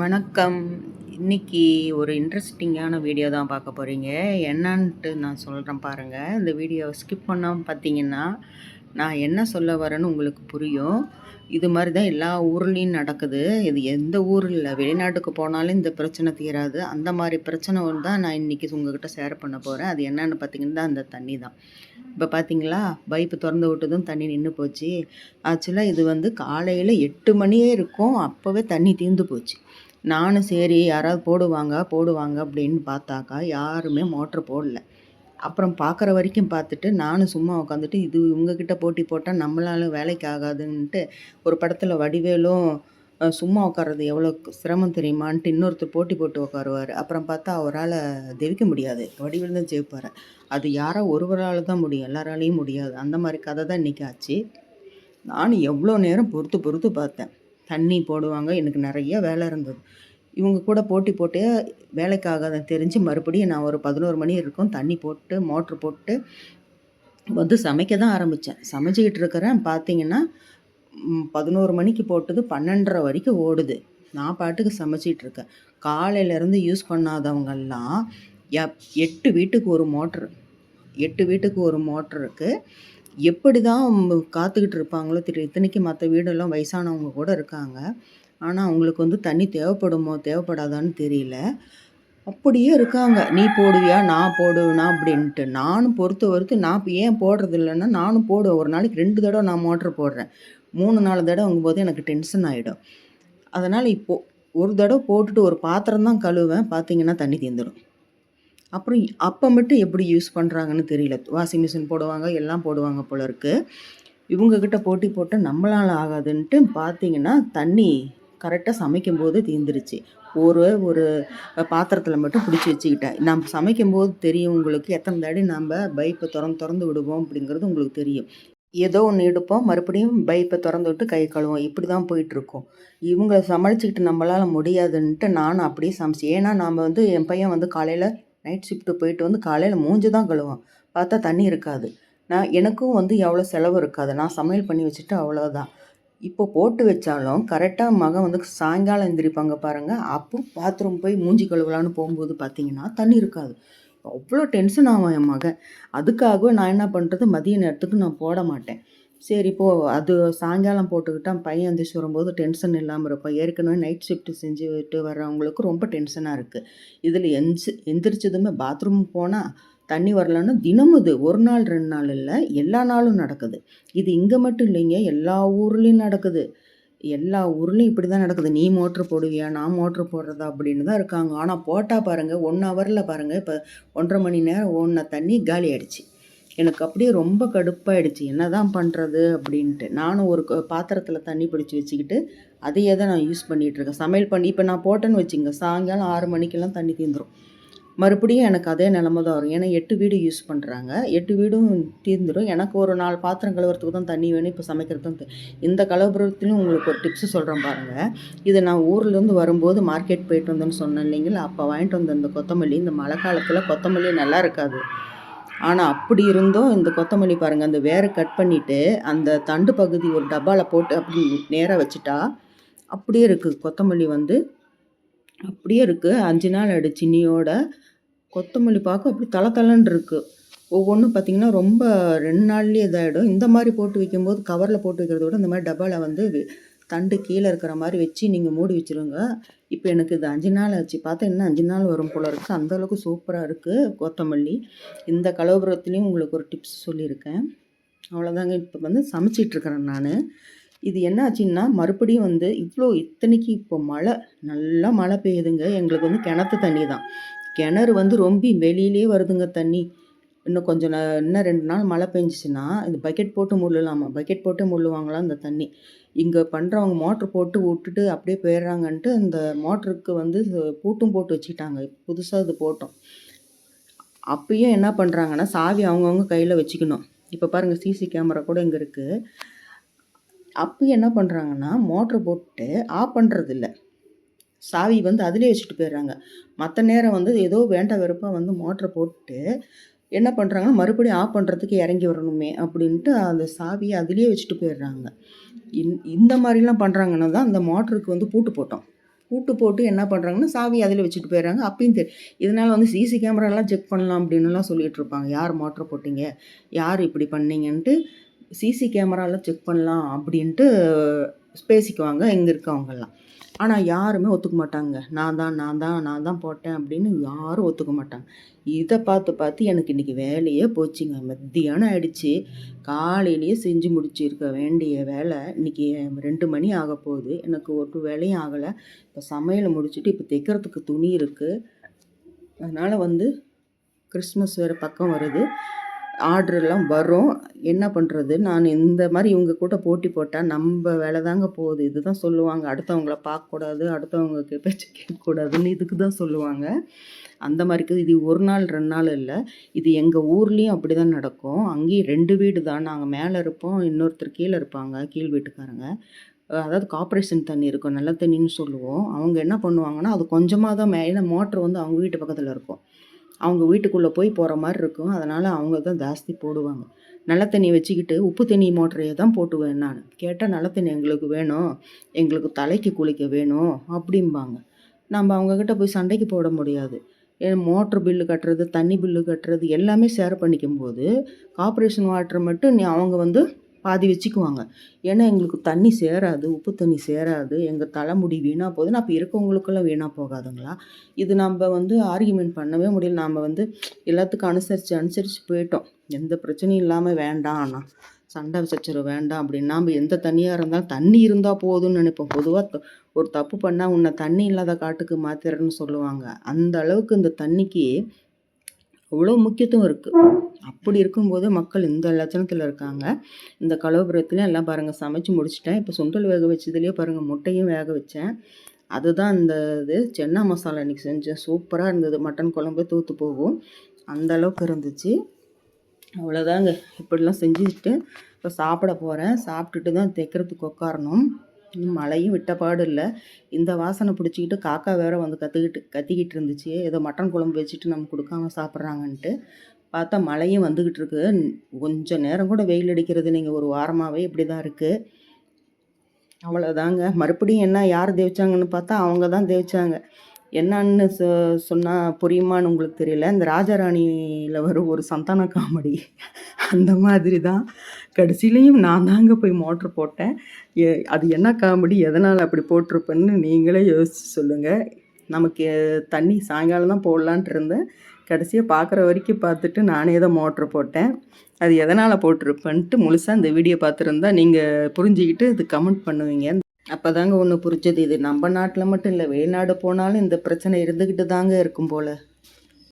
வணக்கம். இன்னைக்கு ஒரு இன்ட்ரெஸ்டிங்கான வீடியோ தான் பார்க்க போகிறீங்க என்னன்ட்டு நான் சொல்கிறேன் பாருங்கள் இந்த வீடியோவை ஸ்கிப் பண்ணாமல் பார்த்தீங்கன்னா நான் என்ன சொல்ல வரேன்னு உங்களுக்கு புரியும். இது மாதிரி தான் எல்லா ஊர்லேயும் நடக்குது. இது எந்த ஊரில் வெளிநாட்டுக்கு போனாலும் இந்த பிரச்சனை தீராது. அந்த மாதிரி பிரச்சனை தான் நான் இன்றைக்கி உங்ககிட்ட ஷேர் பண்ண போகிறேன் அது என்னென்னு பார்த்தீங்கன்னா அந்த தண்ணி தான். இப்போ பார்த்தீங்களா பைப்பு திறந்து விட்டதும் தண்ணி நின்று போச்சு. ஆக்சுவலாக இது வந்து காலையில் எட்டு மணியே இருக்கும். அப்போவே தண்ணி தீர்ந்து போச்சு. நானும் சரி யாராவது போடுவாங்க போடுவாங்க அப்படின்னு பார்த்தாக்கா யாருமே மோட்ரு போடல. அப்புறம் பார்க்குற வரைக்கும் பார்த்துட்டு நானும் சும்மா உட்காந்துட்டு இது இவங்கக்கிட்ட போட்டி போட்டால் நம்மளால வேலைக்கு ஆகாதுன்ட்டு ஒரு படத்தில் வடிவேலும் சும்மா உட்காறது எவ்வளோ சிரமம் தெரியுமான்ட்டு இன்னொருத்தர் போட்டி போட்டு உட்காருவார் அப்புறம் பார்த்தா அவரால் ஜெயிக்க முடியாது. வடிவில் தான் ஜெயிப்பார். அது யாரோ ஒருவரால் தான் முடியும். எல்லாராலையும் முடியாது. அந்த மாதிரி கதை தான் இன்றைக்கி ஆச்சு. நானும் எவ்வளோ நேரம் பொறுத்து பொறுத்து பார்த்தேன் தண்ணி போடுவாங்க. எனக்கு நிறைய வேலை இருந்தது. இவங்க கூட போட்டி போட்டு வேலைக்காக தெரிஞ்சு மறுபடியும் நான் ஒரு பதினோரு மணி இருக்கும் தண்ணி போட்டு மோட்ரு போட்டு வந்து சமைக்க தான் ஆரம்பித்தேன் சமைச்சிக்கிட்டு இருக்கிறேன். பார்த்தீங்கன்னா பதினோரு மணிக்கு போட்டது பன்னெண்டரை வரைக்கும் ஓடுது. நான் பாட்டுக்கு சமைச்சிட்டு இருக்கேன். காலையிலேருந்து யூஸ் பண்ணாதவங்கெல்லாம் எப் எட்டு வீட்டுக்கு ஒரு மோட்ரு எட்டு வீட்டுக்கு ஒரு மோட்ரு இருக்குது எப்படி தான் காத்துக்கிட்டு இருப்பாங்களோ தெரியும் இத்தனைக்கு மற்ற வீடெல்லாம் வயசானவங்க கூட இருக்காங்க. ஆனால் அவங்களுக்கு வந்து தண்ணி தேவைப்படுமோ தேவைப்படாதான்னு தெரியல. அப்படியே இருக்காங்க. நீ போடுவியா? நான் போடுவேனா? அப்படின்ட்டு. நானும் பொறுத்த வரைக்கும் நான் இப்போ ஏன் போடுறது இல்லைன்னா நானும் போடுவேன். ஒரு நாளைக்கு ரெண்டு தடவை நான் மோட்ரு போடுறேன். மூணு நாலு தடவை போது எனக்கு டென்ஷன் ஆகிடும் அதனால் இப்போது ஒரு தடவை போட்டுட்டு ஒரு பாத்திரம் தான் கழுவேன் பார்த்தீங்கன்னா தண்ணி தீந்துடும் அப்புறம் அப்போ மட்டும் எப்படி யூஸ் பண்ணுறாங்கன்னு தெரியல. வாஷிங் மிஷின் போடுவாங்க எல்லாம் போடுவாங்க போல இருக்குது இவங்கக்கிட்ட போட்டி போட்டு நம்மளால் ஆகாதுன்ட்டு பார்த்தீங்கன்னா தண்ணி கரெக்டாக சமைக்கும்போது தீர்ந்துருச்சு ஒரு ஒரு பாத்திரத்தில் மட்டும் பிடிச்சி வச்சுக்கிட்டேன். நம்ம சமைக்கும்போது தெரியும் உங்களுக்கு எத்தனை தாடி நம்ம பைப்பை திறந்து திறந்து விடுவோம் அப்படிங்கிறது உங்களுக்கு தெரியும். ஏதோ ஒன்று எடுப்போம் மறுபடியும் பைப்பை திறந்து விட்டு கை கழுவோம். இப்படி தான் போயிட்டுருக்கோம். இவங்களை சமாளிச்சுக்கிட்டு நம்மளால் முடியாதுன்ட்டு நானும் அப்படியே சமைச்சேன் ஏன்னா நாம் வந்து என் பையன் வந்து காலையில் நைட் ஷிஃப்ட்டு போயிட்டு வந்து காலையில் மூஞ்சி தான் கழுவான். பார்த்தா தண்ணி இருக்காது. நான் எனக்கும் வந்து எவ்வளோ செலவு இருக்காது. நான் சமையல் பண்ணி வச்சுட்டு அவ்வளோதான் இப்போ போட்டு வச்சாலும் கரெக்டாக மகன் வந்து சாயங்காலம் எந்திரிப்பாங்க பாருங்கள் அப்போ பாத்ரூம் போய் மூஞ்சி கழுவலான்னு போகும்போது பார்த்தீங்கன்னா தண்ணி இருக்காது. அவ்வளோ டென்ஷன் ஆகும் என் மகன். அதுக்காகவே நான் என்ன பண்ணுறது மதிய நேரத்துக்கு நான் போட மாட்டேன். சரி இப்போது அது சாயங்காலம் போட்டுக்கிட்டால் பையன் எந்திரிச்சு வரும்போது டென்ஷன் இல்லாமல் இருப்பேன். ஏற்கனவே நைட் ஷிஃப்ட் செஞ்சுட்டு வர்றவங்களுக்கு ரொம்ப டென்ஷனாக இருக்குது இதில் எந்திரிச்சு எந்திரிச்சதுமே பாத்ரூம் போனால் தண்ணி வரலன்னா தினமும் இது. ஒரு நாள் ரெண்டு நாள் இல்லை. எல்லா நாளும் நடக்குது. இது இங்கே மட்டும் இல்லைங்க. எல்லா ஊர்லேயும் நடக்குது. எல்லா ஊர்லேயும் இப்படி தான் நடக்குது. நீ மோட்ரு போடுவியா? நான் மோட்ரு போடுறதா? அப்படின்னு தான் இருக்காங்க. ஆனால் போட்டால் பாருங்கள் ஒன் ஹவரில் பாருங்கள் இப்போ ஒன்றரை மணி நேரம் ஓடின தண்ணி காலி ஆயிடுச்சு. எனக்கு அப்படியே ரொம்ப கடுப்பாயிடுச்சு. என்ன தான் பண்ணுறது அப்படின்ட்டு. நானும் ஒரு பாத்திரத்தில் தண்ணி பிடிச்சி வச்சுக்கிட்டு அதையே தான் நான் யூஸ் பண்ணிகிட்ருக்கேன் சமையல் பண்ணி இப்போ நான் போட்டேன்னு வச்சுங்க சாயங்காலம் ஆறு மணிக்கெல்லாம் தண்ணி தீந்துடும் மறுபடியும் எனக்கு அதே நிலமை தான் வரும். ஏன்னா எட்டு வீடு யூஸ் பண்ணுறாங்க எட்டு வீடும் தீர்ந்துடும் எனக்கு ஒரு நாலு பாத்திரம் கழுவுறதுக்கு தான் தண்ணி வேணும். இப்போ சமைக்கிறது இந்த கலவரத்துலையும் உங்களுக்கு ஒரு டிப்ஸ் சொல்கிறேன் பாருங்கள் இதை நான் ஊர்லேருந்து வரும்போது மார்க்கெட் போயிட்டு வந்தேன்னு சொன்னேன் இல்லைங்களா? அப்போ வாங்கிட்டு வந்த இந்த கொத்தமல்லி இந்த மழை காலத்தில் கொத்தமல்லி நல்லா இருக்காது. ஆனால் அப்படி இருந்தும் இந்த கொத்தமல்லி பாருங்கள் அந்த வேரை கட் பண்ணிவிட்டு அந்த தண்டு பகுதி ஒரு டப்பாவில் போட்டு அப்படி நேராக வச்சுட்டா அப்படியே இருக்குது கொத்தமல்லி வந்து அப்படியே இருக்குது அஞ்சு நாள் ஆயிடுச்சு. சின்னியோட கொத்தமல்லி பார்க்க அப்படி தலை தலைன்னு இருக்குது ஒவ்வொன்றும் பார்த்திங்கன்னா ரொம்ப ரெண்டு நாள்லேயே இதாகிடும் இந்த மாதிரி போட்டு வைக்கும்போது கவரில் போட்டு வைக்கிறத விட இந்த மாதிரி டப்பாவில் வந்து தண்டு கீழே இருக்கிற மாதிரி வச்சு நீங்கள் மூடி வச்சுருங்க. இப்போ எனக்கு இது அஞ்சு நாள் ஆச்சு. பார்த்தா இன்னும் அஞ்சு நாள் வரும் போல் இருக்குது அந்தளவுக்கு சூப்பராக இருக்குது கொத்தமல்லி. இந்த கலவரத்துலேயும் உங்களுக்கு ஒரு டிப்ஸ் சொல்லியிருக்கேன். அவ்வளோதாங்க இப்போ வந்து சமைச்சிட்ருக்கிறேன் நான். இது என்ன ஆச்சுன்னா மறுபடியும் வந்து இவ்வளோ இத்தனைக்கு இப்போ மழை. நல்லா மழை பெய்யுதுங்க. எங்களுக்கு வந்து கிணத்து தண்ணி தான். கிணறு வந்து ரொம்ப வெளியிலே வருதுங்க தண்ணி. இன்னும் கொஞ்சம் இன்னும் ரெண்டு நாள் மழை பெஞ்சிச்சுன்னா இந்த பக்கெட் போட்டு முள்ளலாமா? பக்கெட் போட்டு முள்ளுவாங்களாம் இந்த தண்ணி. இங்கே பண்ணுறவங்க மோட்ரு போட்டு விட்டுட்டு அப்படியே போயிடுறாங்கன்ட்டு அந்த மோட்ருக்கு வந்து பூட்டும் போட்டு வச்சுக்கிட்டாங்க. புதுசாக இது போட்டோம். அப்பயும் என்ன பண்ணுறாங்கன்னா சாவி அவங்கவுங்க கையில் வச்சுக்கணும். இப்போ பாருங்கள் சிசி கேமரா கூட இங்கே இருக்குது அப்பயும் என்ன பண்ணுறாங்கன்னா மோட்ரு போட்டு ஆஃப் பண்ணுறதில்ல சாவி வந்து அதிலே வச்சுட்டு போயிடுறாங்க. மற்ற நேரம் வந்து ஏதோ வேண்ட வெறுப்பாக வந்து மோட்ரு போட்டு என்ன பண்ணுறாங்கன்னா மறுபடியும் ஆஃப் பண்ணுறதுக்கு இறங்கி வரணுமே அப்படின்ட்டு அந்த சாவியை அதிலே வச்சுட்டு போயிடுறாங்க. இந் இந்த மாதிரிலாம் பண்ணுறாங்கன்னா தான் அந்த மோட்ருக்கு வந்து பூட்டு போட்டோம். பூட்டு போட்டு என்ன பண்ணுறாங்கன்னா சாவி அதில் வச்சுட்டு போயிடுறாங்க. அப்பயும் தெரியும் இதனால் வந்து சிசி கேமராலாம் செக் பண்ணலாம் அப்படின்னுலாம் சொல்லிகிட்டு இருப்பாங்க. யார் மோட்ரு போட்டிங்க? யார் இப்படி பண்ணீங்கன்ட்டு சிசி கேமராலாம் செக் பண்ணலாம் அப்படின்ட்டு பேசிக்குவாங்க இங்கே இருக்கவங்கெல்லாம். ஆனால் யாருமே ஒத்துக்க மாட்டாங்க. நான் தான் நான் தான் நான் தான் போட்டேன் அப்படின்னு யாரும் ஒத்துக்க மாட்டாங்க. இதை பார்த்து பார்த்து எனக்கு இன்றைக்கி வேலையே போச்சுங்க. மத்தியானம் ஆயிடுச்சு. காலையிலேயே செஞ்சு முடிச்சிருக்க வேண்டிய வேலை இன்றைக்கி ரெண்டு மணி ஆக போகுது. எனக்கு ஒரு வேலையும் ஆகலை. இப்போ சமையலை முடிச்சுட்டு இப்போ தைக்கிறதுக்கு துணி இருக்குது அதனால் வந்து கிறிஸ்மஸ் வேறு பக்கம் வருது. ஆர்டர்லாம் வரும். என்ன பண்ணுறது நான் இந்த மாதிரி இவங்க கூட போட்டி போட்டால் நம்ம வேலை தாங்க போகுது. இது தான் சொல்லுவாங்க. அடுத்தவங்கள பார்க்கக்கூடாது அடுத்தவங்க பேச்சு கேட்கக்கூடாதுன்னு இதுக்கு தான் சொல்லுவாங்க. அந்த மாதிரிக்கு இது ஒரு நாள் ரெண்டு நாள் இல்லை. இது எங்கள் ஊர்லேயும் அப்படி தான் நடக்கும். அங்கேயும் ரெண்டு வீடு தான். நாங்கள் மேலே இருப்போம் இன்னொருத்தர் கீழே இருப்பாங்க கீழ் வீட்டுக்காரங்க. அதாவது கார்பரேஷன் தண்ணி இருக்கும் நல்ல தண்ணின்னு சொல்லுவோம். அவங்க என்ன பண்ணுவாங்கன்னா அது கொஞ்சமாக தான் மேலே மோட்ரு வந்து அவங்க வீட்டு பக்கத்தில் இருக்கும். அவங்க வீட்டுக்குள்ளே போய் போகிற மாதிரி இருக்கும். அதனால் அவங்க தான் ஜாஸ்தி போடுவாங்க. நல்ல தண்ணி வச்சுக்கிட்டு உப்பு தண்ணி மோட்டரையை தான் போட்டுவேன் நான். கேட்டால் நல்ல தண்ணி எங்களுக்கு வேணும். எங்களுக்கு தலைக்கு குளிக்க வேணும் அப்படிம்பாங்க. நம்ம அவங்கக்கிட்ட போய் சண்டைக்கு போட முடியாது. மோட்ரு பில்லு கட்டுறது தண்ணி பில்லு கட்டுறது எல்லாமே ஷேர் பண்ணிக்கும் போது கார்பரேஷன் வாட்டர் மட்டும் நீ அவங்க வந்து பாதி வச்சுக்குவாங்க. ஏன்னா எங்களுக்கு தண்ணி சேராது உப்பு தண்ணி சேராது. எங்கள் தலைமுடி வீணாக போகுது அப்போ இருக்கவங்களுக்கெல்லாம் வீணாக போகாதுங்களா? இது நம்ம வந்து ஆர்கியூமெண்ட் பண்ணவே முடியல. நாம் வந்து எல்லாத்துக்கும் அனுசரித்து அனுசரித்து போயிட்டோம். எந்த பிரச்சனையும் இல்லாமல் வேண்டாம் ஆனால் சண்டை சச்சரவு வேண்டாம் அப்படின்னா. நம்ம எந்த தண்ணியாக இருந்தாலும் தண்ணி இருந்தால் போதும்னு நினைப்போம். பொதுவாக ஒரு தப்பு பண்ணால் உன்னை தண்ணி இல்லாத காட்டுக்கு மாத்திரன்னு சொல்லுவாங்க. அந்த அளவுக்கு இந்த தண்ணிக்கு அவ்வளோ முக்கியத்துவம் இருக்குது அப்படி இருக்கும்போது மக்கள் இந்த லட்சணத்தில் இருக்காங்க. இந்த கலவரத்துலேயும் எல்லாம் பாருங்கள் சமைச்சு முடிச்சிட்டேன். இப்போ சுண்டல் வேக வச்சதுலேயே பாருங்கள் முட்டையும் வேக வச்சேன். அதுதான் இந்த இது. சென்னா மசாலா இன்றைக்கி செஞ்சேன். சூப்பராக இருந்தது. மட்டன் குழம்பு தூத்து போகும். அந்த அளவுக்கு இருந்துச்சு. அவ்வளோதாங்க இப்படிலாம் செஞ்சுட்டு இப்போ சாப்பிட போகிறேன் சாப்பிட்டுட்டு தான் தைக்கிறதுக்கு உட்காரணும் மழையும் விட்ட பாடு இல்லை இந்த வாசனை பிடிச்சிக்கிட்டு காக்கா வேற வந்து கற்றுக்கிட்டு கத்திக்கிட்டு இருந்துச்சு ஏதோ மட்டன் குழம்பு வச்சுட்டு நம்ம கொடுக்காம சாப்பிட்றாங்கன்ட்டு. பார்த்தா மழையும் வந்துக்கிட்டு இருக்கு கொஞ்சம் நேரம் கூட வெயில் அடிக்கிறது நீங்கள் ஒரு வாரமாகவே இப்படி தான் இருக்குது அவ்வளோதாங்க மறுபடியும் என்ன யார் தேய்ச்சாங்கன்னு பார்த்தா அவங்க தான் தேய்ச்சாங்க. என்னன்னு சொ சொன்னால் புரியுமான்னு உங்களுக்கு தெரியல. இந்த ராஜாராணியில் வரும் ஒரு சந்தான காமெடி. அந்த மாதிரி தான் கடைசியிலையும் நான் தாங்க போய் மோட்ரு போட்டேன். அது என்ன காமெடி எதனால் அப்படி போட்டிருப்பேன்னு நீங்களே யோசிச்சு சொல்லுங்கள் நமக்கு தண்ணி சாயங்காலம் தான் போடலான்ட்டு இருந்தேன். கடைசியாக பார்க்குற வரைக்கும் பார்த்துட்டு நானே தான் மோட்ரு போட்டேன். அது எதனால் போட்டிருப்பேன்ட்டு முழுசாக இந்த வீடியோ பார்த்துருந்தா நீங்கள் புரிஞ்சுக்கிட்டு இது கமெண்ட் பண்ணுவீங்க. அப்போ தாங்க ஒன்று புரிஞ்சது. இது நம்ம நாட்டில் மட்டும் இல்லை வெளிநாடு போனாலும் இந்த பிரச்சனை இருந்துக்கிட்டு தாங்க இருக்கும் போல்.